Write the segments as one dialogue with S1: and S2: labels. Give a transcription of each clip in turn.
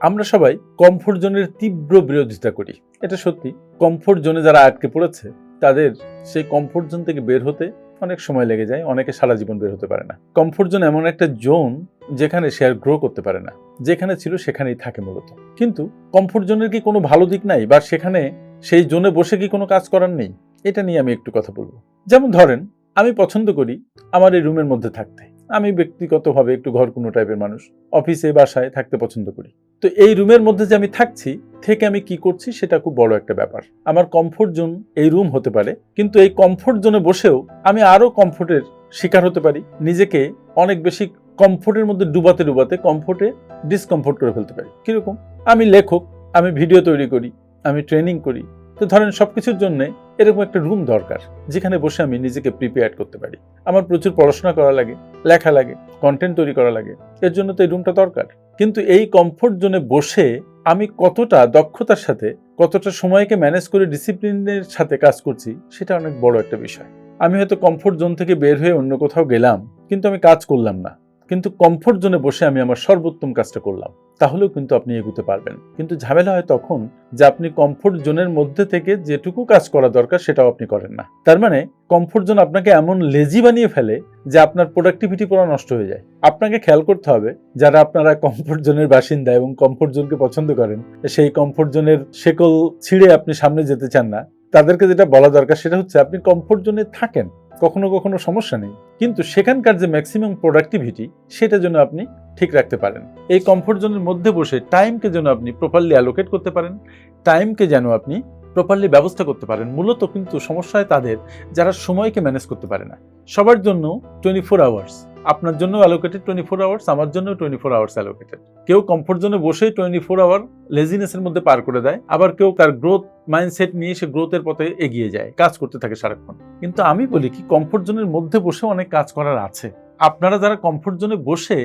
S1: আমরা সবাই কমফোর্ট জোনের তীব্র বিরোধিতা করি। এটা সত্যি। কমফোর্ট জোনে যারা আটকে পড়েছে, তাদের সেই কমফোর্ট জোন থেকে বের হতে অনেক সময় লেগে যায়, অনেকে সারা জীবন বের হতে পারে না। কমফোর্ট জোন এমন একটা জোন যেখানে সে আর গ্রো করতে পারে না। যেখানে ছিল, সেখানেই থাকে মূলত। কিন্তু কমফোর্ট জোনের কি কোনো ভালো দিক নাই? বা সেখানে সেই জোনে বসে কি কোনো কাজ করার নেই? এটা নিয়ে আমি একটু কথা বলব। যেমন ধরেন, আমি পছন্দ করি আমার এই রুমের মধ্যে থাকতে। আমি ব্যক্তিগতভাবে একটু ঘর কোনো টাইপের মানুষ। অফিসে বাসায় থাকতে পছন্দ করি। তো এই রুমের মধ্যে যে আমি থাকছি, থেকে আমি কি করছি সেটা খুব বড় একটা ব্যাপার। আমার কমফোর্ট জোন এই রুম হতে পারে, কিন্তু এই কমফোর্ট জোনে বসেও আমি আরও কমফোর্টের শিকার হতে পারি, নিজেকে অনেক বেশি কমফোর্টের মধ্যে ডুবাতে ডুবাতে কমফোর্টে ডিসকমফোর্ট করে ফেলতে পারি। কীরকম? আমি লেখক, আমি ভিডিও তৈরি করি, আমি ট্রেনিং করি। তো ধরেন সব কিছুর জন্যে এরকম একটা রুম দরকার, যেখানে বসে আমি নিজেকে প্রিপেয়ার করতে পারি। আমার প্রচুর পড়াশোনা করা লাগে, লেখা লাগে কন্টেন্ট তৈরি করা লাগে। এর জন্য তো এই রুমটা দরকার। কিন্তু এই কমফোর্ট জোনে বসে আমি কতটা দক্ষতার সাথে, কতটা সময়কে ম্যানেজ করে ডিসিপ্লিনের সাথে কাজ করছি, সেটা অনেক বড় একটা বিষয়। আমি হয়তো কমফোর্ট জোন থেকে বের হয়ে অন্য কোথাও গেলাম, কিন্তু আমি কাজ করলাম না। কিন্তু কমফোর্ট জোনে বসে আমি আমার সর্বোত্তম কাজটা করলাম। তাহলেও কিন্তু আপনি এগুতে পারবেন। কিন্তু ঝামেলা হয় তখন যে আপনি কমফোর্ট জোনের মধ্যে থেকে যেটুকু কাজ করা দরকার সেটাও আপনি করেন না। তার মানে কমফোর্ট জোন আপনাকে এমন লেজি বানিয়ে ফেলে যে আপনার প্রোডাক্টিভিটি পুরো নষ্ট হয়ে যায়। আপনাকে খেয়াল করতে হবে, যারা আপনারা কমফোর্ট জোনের বাসিন্দা এবং কমফোর্ট জোনকে পছন্দ করেন, সেই কমফোর্ট জোনের শেকল ছিঁড়ে আপনি সামনে যেতে চান না। তাদেরকে যেটা বলা দরকার সেটা হচ্ছে আপনি কমফোর্ট জোনে থাকেন। কখনো কখনো সমস্যা নেই। কিন্তু সেখানকার যে ম্যাক্সিমাম প্রোডাক্টিভিটি সেটা যেন আপনি ঠিক রাখতে পারেন। এই কমফোর্ট জোনের মধ্যে বসে টাইমকে যেন আপনি প্রপারলি অ্যালোকেট করতে পারেন টাইমকে যেন আপনি প্রপারলি ব্যবস্থা করতে পারেন। মূলত কিন্তু সমস্যায় তাদের, যারা সময়কে ম্যানেজ করতে পারে না। সবার জন্য টোয়েন্টি ফোর আওয়ার্স আপনার জন্য অ্যালোকেটেড টোয়েন্টি ফোর আওয়ার্স আমার জন্য টোয়েন্টি ফোর আওয়ার্স অ্যালোকেটেড কেউ কমফোর্ট জোনে বসেই টোয়েন্টি ফোর আওয়ার লেজিনেসের মধ্যে পার করে দেয়, আবার কেউ তার গ্রোথ মাইন্ডসেট নিয়ে সে গ্রোথের পথে এগিয়ে যায়, কাজ করতে থাকে সারাক্ষণ। কিন্তু আমি বলি কি কমফোর্ট জোনের মধ্যে বসে অনেক কাজ করার আছে। আপনারা যারা কমফোর্ট জোনে বসে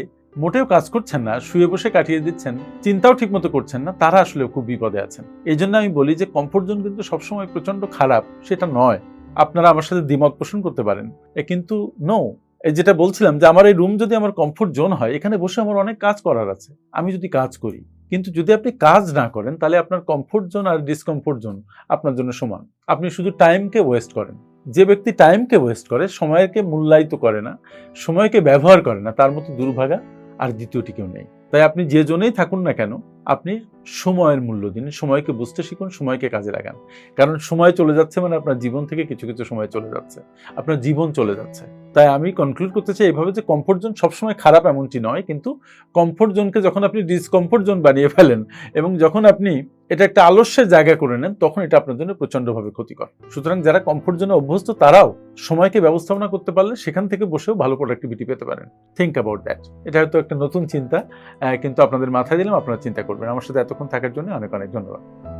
S1: মোটেও কাজ করছেন না, শুয়ে বসে কাটিয়ে দিচ্ছেন, চিন্তাও ঠিকমতো করছেন না, তারা আসলে খুব বিপদে আছেন। এই জন্য আমি বলি যে কমফোর্ট জোন কিন্তু সবসময় প্রচণ্ড খারাপ, সেটা নয়। আপনারা আমার সাথে দ্বিমত পোষণ করতে পারেন। এ কিন্তু নো এই যেটা বলছিলাম যে আমার এই রুম যদি আমার কমফোর্ট জোন হয়, এখানে বসে আমার অনেক কাজ করার আছে। আমি যদি কাজ করি, কিন্তু যদি আপনি কাজ না করেন, তাহলে আপনার কমফোর্ট জোন আর ডিসকমফোর্ট জোন আপনার জন্য সমান। আপনি শুধু টাইমকে ওয়েস্ট করেন। যে ব্যক্তি টাইমকে ওয়েস্ট করে, সময়কে মূল্যায়িত করে না, সময়কে ব্যবহার করে না, তার মতো দুর্ভাগা আর দ্বিতীয়টি কেউ নেই। তাই আপনি যে জন্যই থাকুন না কেন আপনি সময়ের মূল্য দিন, সময়কে বুঝতে শিখুন, সময়কে কাজে লাগান। কারণ সময় চলে যাচ্ছে মানে আপনার জীবন থেকে কিছু কিছু সময় চলে যাচ্ছে। আপনার জীবন চলে যাচ্ছে। তাই আমি কনক্লুড করতে চাই এইভাবে যে কমফোর্ট জোন সবসময় খারাপ এমনটি নয়, কিন্তু কমফোর্ট জোনকে যখন আপনি ডিসকমফোর্ট জোন বানিয়ে ফেলেন এবং যখন আপনি এটা একটা আলস্যের জায়গা করে নেন, তখন এটা আপনার জন্য প্রচণ্ডভাবে ক্ষতিকর। সুতরাং যারা কমফোর্ট জোনে অভ্যস্ত, তারাও সময়কে ব্যবস্থাপনা করতে পারলে সেখান থেকে বসেও ভালো প্রোডাক্টিভিটি পেতে পারেন। থিঙ্ক অ্যাবাউট দ্যাট এটা হয়তো একটা নতুন চিন্তা কিন্তু আপনাদের মাথায় দিলাম, আপনারা চিন্তা করবেন। আমার সাথে এতক্ষণ থাকার জন্য অনেক অনেক ধন্যবাদ।